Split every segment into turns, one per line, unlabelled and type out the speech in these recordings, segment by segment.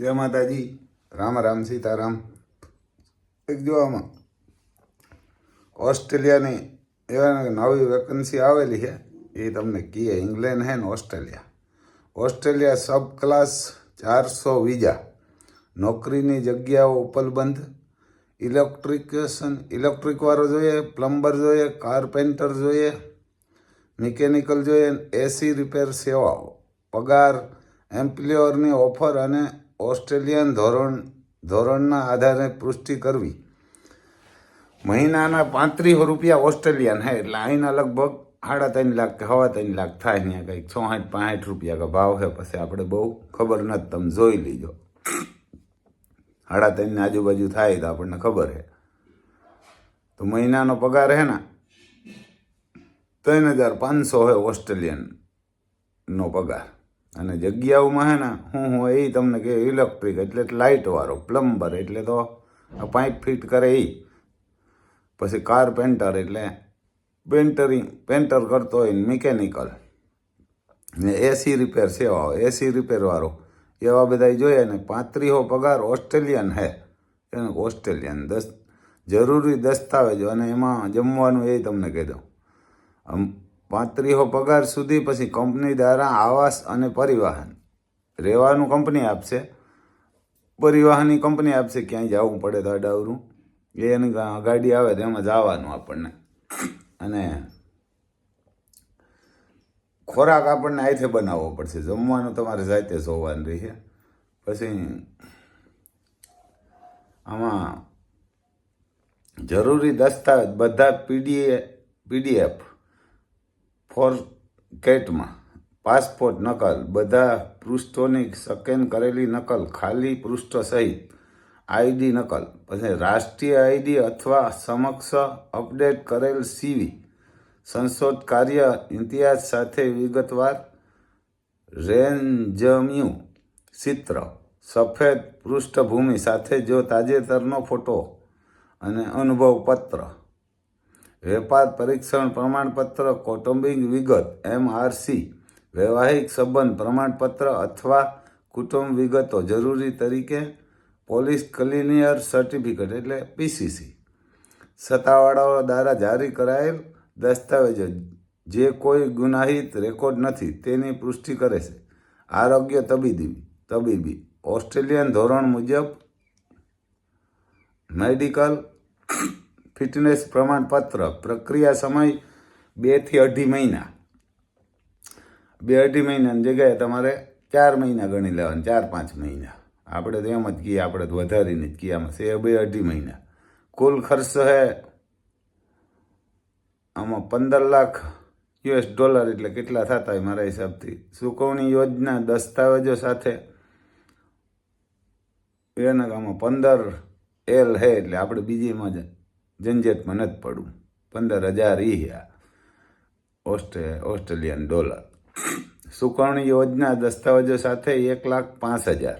જય માતાજી. રામ રામ, સીતારામ. એક જો આમાં ઓસ્ટ્રેલિયાની એવા નવી વેકન્સી આવેલી છે, એ તમને કહીએ ઇંગ્લેન્ડ હે ને ઓસ્ટ્રેલિયા? ઓસ્ટ્રેલિયા સબ ક્લાસ ચારસો વિઝા નોકરીની જગ્યાઓ ઉપલબ્ધ. ઇલેક્ટ્રિકેશન ઇલેક્ટ્રિકવાળો જોઈએ, પ્લમ્બર જોઈએ કારપેન્ટર જોઈએ મિકેનિકલ જોઈએ, એસી રિપેર સેવાઓ. પગાર એમ્પ્લોયરની ઓફર અને ઓસ્ટ્રેલિયન ધોરણ, ધોરણના આધારે પુષ્ટિ કરવી. મહિનાના પાંત્રીસો રૂપિયા ઓસ્ટ્રેલિયન હે, એટલે અહીંના લગભગ સાડા ત્રણ લાખ કે હવા ત્રણ લાખ થાય અહીંયા કંઈક ચોસાઠ પાંઠ રૂપિયા કે ભાવ છે પછી આપણે બહુ ખબર નથી, તમે જોઈ લીજો. સાડા ત્રણની આજુબાજુ થાય તો આપણને ખબર છે તો મહિનાનો પગાર હે ને, ત્રણ હજાર પાંચસો હોય ઓસ્ટ્રેલિયનનો પગાર. અને જગ્યાઓમાં હે ને, હું હું એ તમને કે ઇલેક્ટ્રિક એટલે લાઇટવાળો પ્લમ્બર એટલે તો પાઇપ ફિટ કરે એ પછી કારપેન્ટર એટલે પેન્ટરિંગ પેન્ટર કરતો હોય મિકેનિકલ ને એસી રિપેર સેવાઓ એસી રિપેરવાળો એવા બધા જોઈએ ને પાંત્રીસો પગાર ઓસ્ટ્રેલિયન હે. એને ઓસ્ટ્રેલિયન દસ, જરૂરી દસ્તાવેજો અને એમાં જમવાનું એ તમને કહી દઉં. આમ પાંત્રીસો પગાર સુધી પછી કંપની દ્વારા આવાસ અને પરિવહન. રહેવાનું કંપની આપશે. પરિવહનની કંપની આપશે. ક્યાંય જવું પડે તો અડાવરું. એ એની ગાડી આવે તો એમાં જવાનું આપણને. અને ખોરાક આપણને અહીંથી બનાવવો પડશે. જમવાનું તમારે જાતે જોવાનું રહીએ પછી આમાં જરૂરી દસ્તાવેજ, બધા પીડીએ, પીડીએફ ફોર કેટમાં પાસપોર્ટ નકલ, બધા પૃષ્ઠોની સ્કેન કરેલી નકલ, ખાલી પૃષ્ઠ સહિત આઈડી નકલ, પછી રાષ્ટ્રીય આઈડી અથવા સમક્ષ અપડેટ કરેલ સીવી, સંશોધ કાર્ય ઇતિહાસ સાથે વિગતવાર, રેન્જમ્યુ, ચિત્ર, સફેદ પૃષ્ઠભૂમિ સાથે જો તાજેતરનો ફોટો અને અનુભવ પત્ર વેપાર પરીક્ષણ પ્રમાણપત્ર, કૌટુંબિક વિગત, એમઆરસી, વૈવાહિક સંબંધ પ્રમાણપત્ર અથવા કુટુંબ વિગતો જરૂરી તરીકે પોલીસ ક્લિનિયર સર્ટિફિકેટ એટલે પીસીસી સત્તાવાળાઓ દ્વારા જારી કરાયેલ દસ્તાવેજો જે કોઈ ગુનાહિત રેકોર્ડ નથી તેની પુષ્ટિ કરે છે. આરોગ્ય તબીબી તબીબી, ઓસ્ટ્રેલિયન ધોરણ મુજબ મેડિકલ ફિટનેસ પ્રમાણપત્ર પ્રક્રિયા સમય બેથી અઢી મહિના. બે અઢી મહિનાની જગ્યાએ તમારે ચાર મહિના ગણી લેવાના, ચાર પાંચ મહિના. આપણે તો એમ જ કહીએ, આપણે તો વધારીને જ કહીએ, આમાં છે બે અઢી મહિના. કુલ ખર્ચ હે આમાં પંદર લાખ યુએસ ડોલર એટલે કેટલા થતા હોય મારા હિસાબથી. ચૂકવણી યોજના દસ્તાવેજો સાથે એના આમાં પંદર એલ હે એટલે આપણે બીજીમાં જ ઝંઝટમાં નથી પડવું. પંદર હજાર આ. ઓસ્ટ્રે ઓસ્ટ્રેલિયન ડોલર. સુકવણી યોજના દસ્તાવેજો સાથે એક લાખ પાંચ હજાર.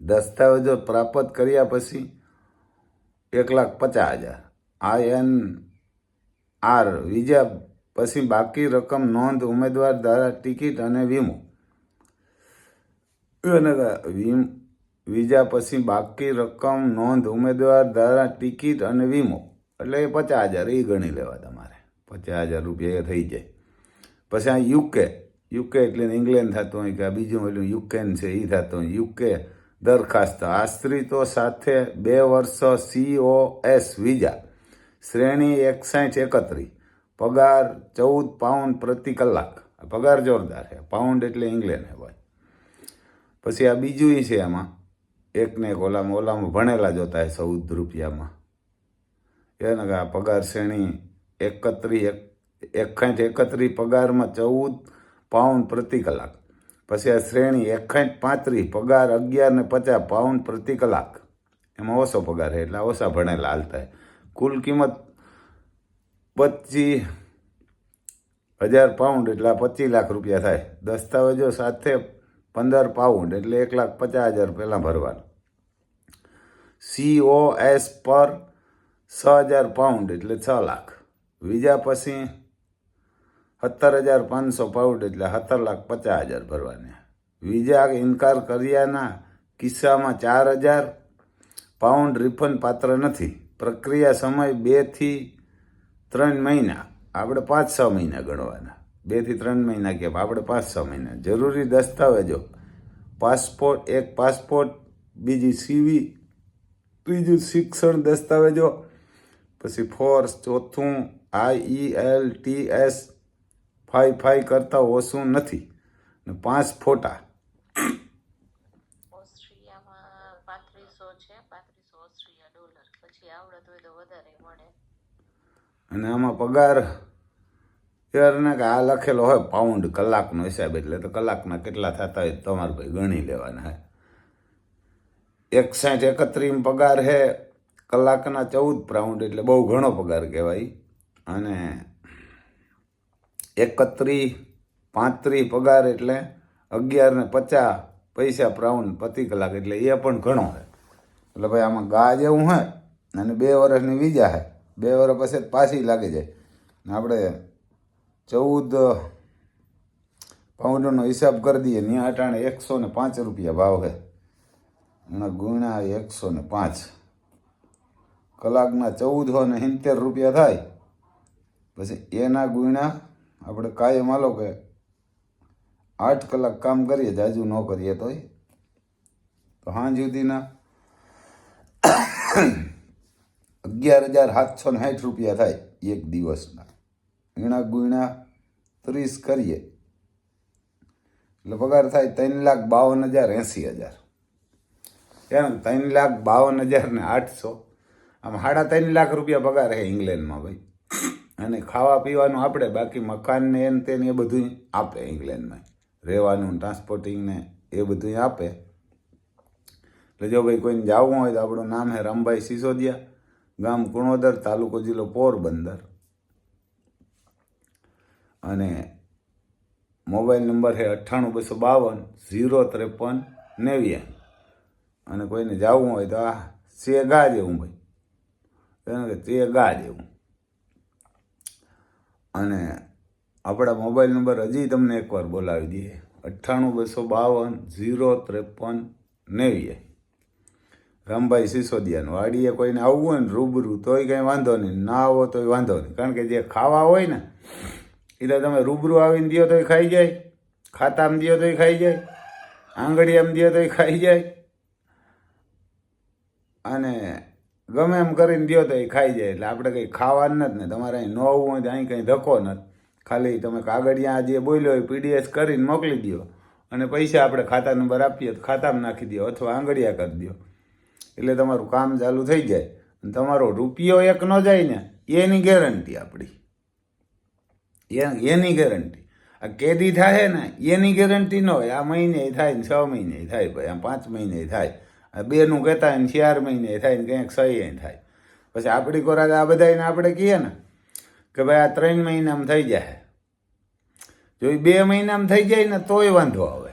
દસ્તાવેજો પ્રાપ્ત કર્યા પછી એક લાખ પચાસ હજાર. આઈ એન આર વિઝા પછી બાકી રકમ નોંધ ઉમેદવાર દ્વારા ટિકિટ અને વીમો. અને વીમ વિઝા પછી બાકી રકમ નોંધ ઉમેદવાર દ્વારા ટિકિટ અને વીમો. એટલે પચાસ હજાર એ ગણી લેવા તમારે. પચાસ હજાર રૂપિયા એ થઈ જાય. પછી આ યુકે યુકે એટલે ઇંગ્લેન્ડ થતું હોય કે આ બીજું ઓલું યુકેન છે એ થતું હોય. યુકે દરખાસ્ત, આશ્રિતો સાથે બે વર્ષ સીઓએસ વિઝા શ્રેણી એકસાઠ એકત્રીસ. પગાર ચૌદ પાઉન્ડ પ્રતિ કલાક. પગાર જોરદાર છે. પાઉન્ડ એટલે ઇંગ્લેન્ડ છે પછી આ બીજું છે આમાં. એકને એક ઓલામાં ઓલામાં ભણેલા જોતા હોય ચૌદ રૂપિયામાં. એને કે આ પગાર શ્રેણી એકત્રીસ એક એકાઠ એકત્રીસ પગારમાં ચૌદ પાઉન્ડ પ્રતિ કલાક. પછી આ શ્રેણી એકાઠ પાંત્રીસ પગાર અગિયાર ને પચાસ પાઉન્ડ પ્રતિ કલાક. એમાં ઓછો પગાર છે એટલે ઓછા ભણેલા હાલતા કુલ કિંમત પચીસ હજાર પાઉન્ડ એટલે પચીસ લાખ રૂપિયા થાય. દસ્તાવેજો સાથે પંદર પાઉન્ડ એટલે એક લાખ પચાસ હજાર પહેલાં ભરવાનું. સીઓએસ પર છ હજાર પાઉન્ડ એટલે છ લાખ. વિઝા પછી સત્તર હજાર પાંચસો પાઉન્ડ એટલે સત્તર લાખ પચાસ હજાર ભરવાના. વિઝા ઇનકાર કર્યાના કિસ્સામાં ચાર હજાર પાઉન્ડ રિફંડ પાત્ર નથી. પ્રક્રિયા સમય બેથી ત્રણ મહિના. આપણે પાંચ છ મહિના ગણવાના. બેથી ત્રણ મહિના કે આપણે પાંચ છ મહિના. જરૂરી દસ્તાવેજો. પાસપોર્ટ, એક પાસપોર્ટ, બીજી સીવી ત્રીજું શિક્ષણ દસ્તાવેજો. પછી ફોર્સ ચોથું I L T S five five કરતાં ઓછું નથી. ને પાંચ ફોટા.
હોય
અને આમાં પગાર યારને કે આ લખેલો હોય પાઉન્ડ કલાકનો હિસાબ એટલે તો કલાકના કેટલા થતા હોય તમારે ભાઈ ગણી લેવાના હે. એકસાઠ એકત્રીમ પગાર હે, કલાકના ચૌદ પાઉન્ડ એટલે બહુ ઘણો પગાર કહેવાય. અને એકત્રીસ પાંત્રીસ પગાર એટલે અગિયાર ને પચાસ પૈસા પાઉન્ડ પ્રતિ કલાક એટલે એ પણ ઘણો છે એટલે ભાઈ આમાં ગા જેવું હે અને બે વર્ષની વીજા હે. બે વર્ષ પછી પાછી લાગી જાય. ને આપણે ચૌદ પાઉન્ડનો હિસાબ કરી દઈએ ત્યાં અટાણે એકસો ને પાંચ રૂપિયા ભાવ છે એના ગુણ્યા એકસો ને પાંચ. કલાકના ચૌદસો ને સિત્તેર રૂપિયા થાય. પછી એના ગુણ્યા આપણે કાયમ આલો કે આઠ કલાક કામ કરીએ, જાજુ ન કરીએ તોય. તો સાંજ સુધીના અગિયાર હજાર સાતસો ને સાઠ રૂપિયા થાય એક દિવસના. એણા ગુણ્યા ત્રીસ કરીએ. એટલે પગાર થાય ત્રણ લાખ બાવન હજાર એંસી હજાર. એમ, ત્રણ લાખ બાવન હજાર ને આઠસો. આમ સાડા ત્રણ લાખ રૂપિયા પગાર છે ઇંગ્લેન્ડમાં ભાઈ. અને ખાવા પીવાનું આપણે બાકી મકાન ને તેને એ બધું આપે ઇંગ્લેન્ડમાં. રહેવાનું ટ્રાન્સપોર્ટિંગ ને એ બધું આપે. એટલે જો ભાઈ કોઈને જવું હોય તો આપણું નામ છે રામભાઈ સિસોદિયા, ગામ કુણોદર, તાલુકો જિલ્લો પોરબંદર. અને મોબાઈલ નંબર છે અઠ્ઠાણું બસો બાવન, ઝીરો ત્રેપન નેવ્યાન અને કોઈને જવું હોય તો આ છે ગા જેવું ભાઈ. એને તે ગા જેવું અને આપણા મોબાઈલ નંબર હજી તમને એકવાર બોલાવી દઈએ. અઠ્ઠાણું બસો બાવન, ઝીરો ત્રેપન, નેવીએ. રામભાઈ સિસોદિયાનું. વાડીએ કોઈને આવવું હોય ને રૂબરૂ તોય કંઈ વાંધો નહીં. ના આવો તોય વાંધો નહીં. કારણ કે જે ખાવા હોય ને એ તો તમે રૂબરૂ આવીને દો તોય ખાઈ જાય. ખાતામાં દો તોય ખાઈ જાય. આંગળીયામાં દો તોય ખાઈ જાય. અને ગમે એમ કરીને દો તો એ ખાઈ જાય. એટલે આપણે કંઈ ખાવાનું નથી ને. તમારે અહીં ન આવવું હોય તો અહીં કંઈ ધક્કો નથી. ખાલી તમે કાગળિયા જે બોલ્યો હોય પીડીએસ કરીને મોકલી દો અને પૈસા આપણે ખાતા નંબર આપીએ તો ખાતામાં નાખી દો અથવા આંગળિયા કરી દો એટલે તમારું કામ ચાલુ થઈ જાય. અને તમારો રૂપિયો એક ન જાય ને, એની ગેરંટી આપણી. એની ગેરંટી. આ કેદી થાય ને, એની ગેરંટી ન હોય. આ મહિને થાય ને છ મહિને થાય ભાઈ. આમ પાંચ મહિને થાય. આ બેનું કહેતા ને ચાર મહિને થાય ને કંઈક સહી થાય. પછી આપણી કોરાક આ બધાને આપણે કહીએ ને કે ભાઈ આ ત્રણ મહિનામાં થઈ જાય જો એ બે મહિનામાં થઈ જાય ને તોય વાંધો આવે.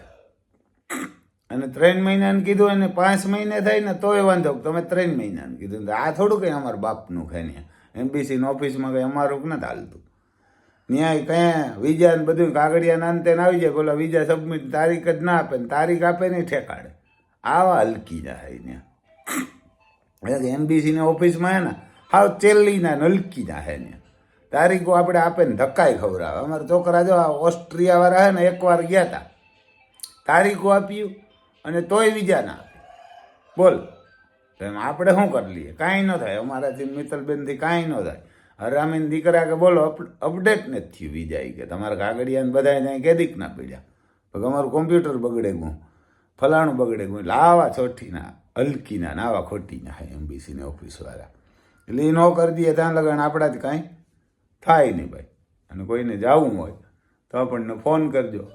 અને ત્રણ મહિનાને કીધું અને પાંચ મહિને થાય ને તોય વાંધો તમે ત્રણ મહિનાને કીધું આ થોડું કંઈ અમારા બાપનું ખાય એમબીસીની ઓફિસમાં કંઈ અમારું નથી હાલતું. ન્યાય કયા વિઝા બધું કાગળિયા નાનતે આવી જાય. બોલા વિઝા સબમિટ તારીખ જ ના આપે ને તારીખ આપે નહીં ઠેકાડે આવા હલકી જાય ત્યાં એમબીસીની ઓફિસમાં હે ને, હાવ ચેલ્લીના ને હલકી જાય ને. તારીખો આપણે આપે ને ધક્કાય ખવડાવે. અમારા છોકરા જો આ ઓસ્ટ્રિયાવાળા હે ને એકવાર ગયા હતા તારીખો આપ્યું અને તોય બીજા ના બોલ. એમ આપણે શું કરી લઈએ? કાંઈ ન થાય. અમારાથી મિત્તલબેનથી કાંઈ ન થાય. હરામીન દીકરા કે બોલો, અપ- અપડેટ નથી થયું બીજા કે. તમારા કાગળિયાને બધા ત્યાં કેદીક ના પડ્યા. પછી અમારું કોમ્પ્યુટર બગડે ગયું. ફલાણું બગડે ગયું લાવા ચોઠીના હલકીના ને આવા ખોટીના હે એમબીસીને ઓફિસવાળા એટલે એ ન કરી દઈએ, ત્યાં લગન આપણાથી કાંઈ થાય નહીં ભાઈ. અને કોઈને જવું હોય, તો આપણને ફોન કરજો.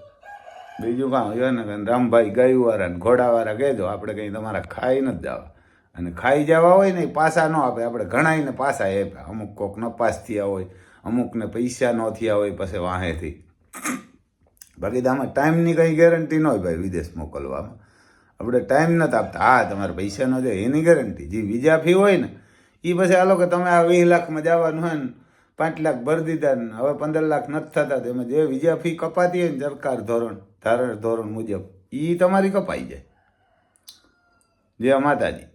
બીજું કાં ને રામભાઈ ગાયુવાળા ને ઘોડાવાળા કહેજો આપણે કંઈ તમારા ખાઈ નથી જવા. અને ખાઈ જવા હોય ને પાસા ન આપે, આપણે ઘણાઈને પાસા આપે અમુક કોક નપાસ થયા હોય, અમુકને પૈસા ન થયા હોય, પછી વાહેથી. બાકી તો આમાં ટાઈમની કંઈ ગેરંટી ન હોય ભાઈ વિદેશ મોકલવામાં. આપણે ટાઈમ નથી આપતા. હા, તમારે પૈસા ન એની ગેરંટી જે વિઝા ફી હોય ને એ પછી આ કે તમે આ વીસ લાખમાં જવાનું હોય ને, પાંચ લાખ ભરી દીધા ને, હવે પંદર લાખ નથી થતા તેમાં જે વિઝા ફી કપાતી હોય ને, સરકાર ધોરણ, ધારણ, ધોરણ મુજબ એ તમારી કપાઈ જાય. જય માતાજી.